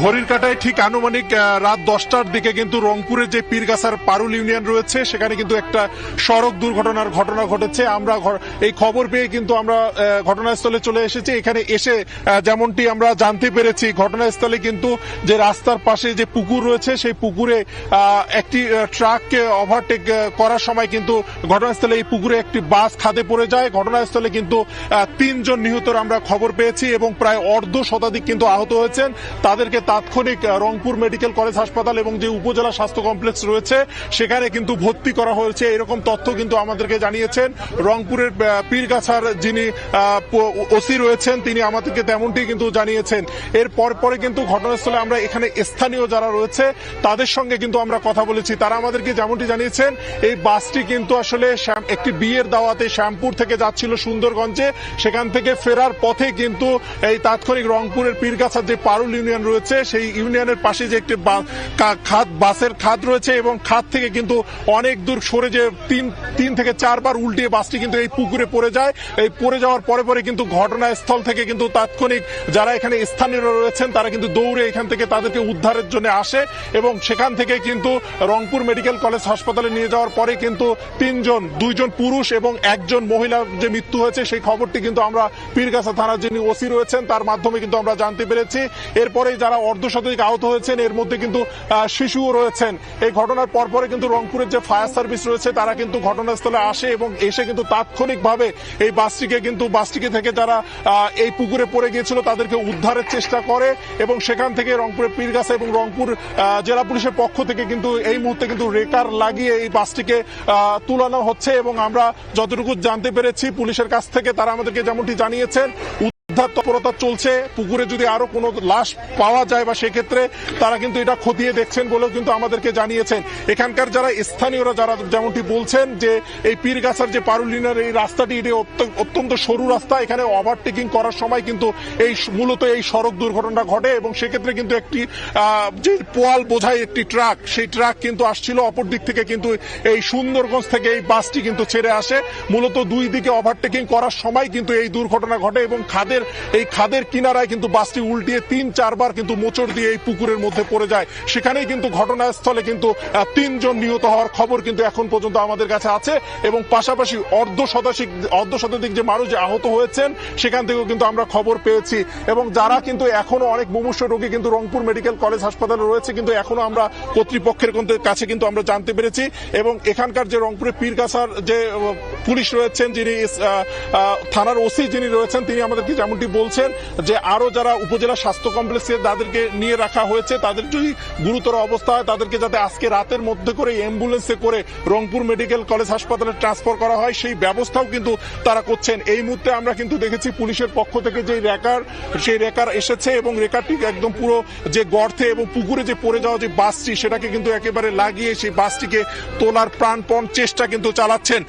ঘড়ির কাটায় ঠিক আনুমানিক রাত দশটার দিকে কিন্তু রংপুরের যে পীরগাছার পারুল ইউনিয়ন রয়েছে, সেখানে কিন্তু একটা সড়ক দুর্ঘটনার ঘটনা ঘটেছে। আমরা এই খবর পেয়ে কিন্তু আমরা ঘটনাস্থলে চলে এসেছি। এখানে এসে যেমনটি আমরা জানতে পেরেছি, ঘটনাস্থলে কিন্তু যে রাস্তার পাশে যে পুকুর রয়েছে, সেই পুকুরে একটি ট্রাককে ওভারটেক করার সময় কিন্তু ঘটনাস্থলে এই পুকুরে একটি বাস খাদে পড়ে যায়। ঘটনাস্থলে কিন্তু তিনজন নিহতর আমরা খবর পেয়েছি এবং প্রায় অর্ধ শতাধিক কিন্তু আহত হয়েছেন। তাদেরকে তাৎক্ষণিক রংপুর মেডিকেল কলেজ হাসপাতাল এবং যে উপজেলা স্বাস্থ্য কমপ্লেক্স রয়েছে, সেখানে কিন্তু ভর্তি করা হয়েছে। এরকম তথ্য কিন্তু আমাদেরকে জানিয়েছেন রংপুরের পীরগাছার যিনি ওসি রয়েছেন, তিনি আমাদেরকে তেমনটি কিন্তু জানিয়েছেন। এর পর কিন্তু ঘটনাস্থলে আমরা এখানে স্থানীয় যারা রয়েছে, তাদের সঙ্গে কিন্তু আমরা কথা বলেছি। তারা আমাদেরকে যেমনটি জানিয়েছেন, এই বাসটি কিন্তু আসলে একটি বিয়ের দাওয়াতে শ্যামপুর থেকে যাচ্ছিল সুন্দরগঞ্জে। সেখান থেকে ফেরার পথে কিন্তু এই তাৎক্ষণিক রংপুরের পীরগাছার যে পারুল ইউনিয়ন রয়েছে, সেই ইউনিয়নের পাশে যে একটি খাদ, বাসের খাদ রয়েছে এবং খাদ থেকে কিন্তু অনেক দূর সরে যে তিন তিন থেকে চারবার উল্টিয়ে বাসটি কিন্তু এই পুকুরে পড়ে যায়। এই পড়ে যাওয়ার পরে পরে কিন্তু ঘটনাস্থল থেকে কিন্তু তাৎক্ষণিক যারা এখানে স্থানীয় রয়েছেন, তারা কিন্তু দৌড়ে এখান থেকে তাদেরকে উদ্ধারের জন্য আসে এবং সেখান থেকে কিন্তু রংপুর মেডিকেল কলেজ হাসপাতালে নিয়ে যাওয়ার পরে কিন্তু তিনজন, দুইজন পুরুষ এবং একজন মহিলার যে মৃত্যু হয়েছে, সেই খবরটি কিন্তু আমরা পীরগাছা থানার যিনি ওসি রয়েছেন, তার মাধ্যমে কিন্তু আমরা জানতে পেরেছি। এরপরে যারা অর্ধশতাধিক আহত হয়েছেন, এর মধ্যে কিন্তু শিশুও রয়েছেন। এই ঘটনার পরপরে কিন্তু রংপুরের যে ফায়ার সার্ভিস রয়েছে, তারা কিন্তু ঘটনাস্থলে আসে এবং এসে কিন্তু তাৎক্ষণিকভাবে এই বাসটিকে কিন্তু, বাসটিকে থেকে যারা এই পুকুরে পড়ে গিয়েছিল, তাদেরকে উদ্ধারের চেষ্টা করে এবং সেখান থেকে রংপুরের পীরগাছা এবং রংপুর জেলা পুলিশের পক্ষ থেকে কিন্তু এই মুহূর্তে কিন্তু রেকার লাগিয়ে এই বাসটিকে তুলানো হচ্ছে এবং আমরা যতটুকু জানতে পেরেছি, পুলিশের কাছ থেকে তারা আমাদেরকে যেমনটি জানিয়েছেন উদ্ধার তৎপরতা চলছে। পুকুরে যদি আরও কোনো লাশ পাওয়া যায় বা সেক্ষেত্রে তারা কিন্তু এটা খতিয়ে দেখছেন বলেও কিন্তু আমাদেরকে জানিয়েছেন। এখানকার যারা স্থানীয়রা যারা যেমনটি বলছেন যে এই পীরগাছার যে পারুলিনার এই রাস্তাটি, এটি অত্যন্ত সরু রাস্তা। এখানে ওভারটেকিং করার সময় কিন্তু এই মূলত এই সড়ক দুর্ঘটনা ঘটে এবং সেক্ষেত্রে কিন্তু একটি যে পোয়াল বোঝাই একটি ট্রাক, সেই ট্রাক কিন্তু আসছিল অপর দিক থেকে কিন্তু এই সুন্দরগঞ্জ থেকে এই বাসটি কিন্তু ছেড়ে আসে। মূলত দুই দিকে ওভারটেকিং করার সময় কিন্তু এই দুর্ঘটনা ঘটে এবং খাদের এই খাদের কিনারায় কিন্তু বাসটি উল্টিয়ে তিন, চারবার কিন্তু মোচড় দিয়ে এই পুকুরের মধ্যে পড়ে যায়। সেখানেই কিন্তু ঘটনাস্থলে কিন্তু তিনজন নিহত হওয়ার খবর কিন্তু এখন পর্যন্ত আমাদের কাছে আছে এবং পাশাপাশি অর্ধ শতাধিক অর্ধ শতাধিক যে মানুষ আহত হয়েছেন, সেখান থেকেও কিন্তু আমরা খবর পেয়েছি এবং যারা কিন্তু এখনও অনেক মুমূর্ষ রোগী কিন্তু রংপুর মেডিকেল কলেজ হাসপাতালে রয়েছে, কিন্তু এখনও আমরা কর্তৃপক্ষের কাছে কিন্তু আমরা জানতে পেরেছি এবং এখানকার যে রংপুরের পীরগাছার যে পুলিশ রয়েছেন যিনি থানার ওসি যিনি রয়েছেন, তিনি আমাদেরকে যেমনটি বলছেন যে আরও যারা উপজেলা স্বাস্থ্য কমপ্লেক্সে তাদেরকে নিয়ে রাখা হয়েছে তাদের যদি গুরুতর অবস্থা হয় তাদেরকে যাতে আজকে রাতের মধ্যে করে অ্যাম্বুলেন্সে করে রংপুর মেডিকেল কলেজ হাসপাতালে ট্রান্সফার করা হয়, সেই ব্যবস্থাও কিন্তু তারা করছেন। এই মুহূর্তে আমরা কিন্তু দেখেছি পুলিশের পক্ষ থেকে যে রেকার, সেই রেকার এসেছে এবং রেকারটি একদম পুরো যে গর্তে এবং পুকুরে যে পড়ে যাওয়া যে বাসটি, সেটাকে কিন্তু একেবারে লাগিয়ে সেই বাসটিকে তোলার প্রাণপণ চেষ্টা কিন্তু চালাচ্ছেন।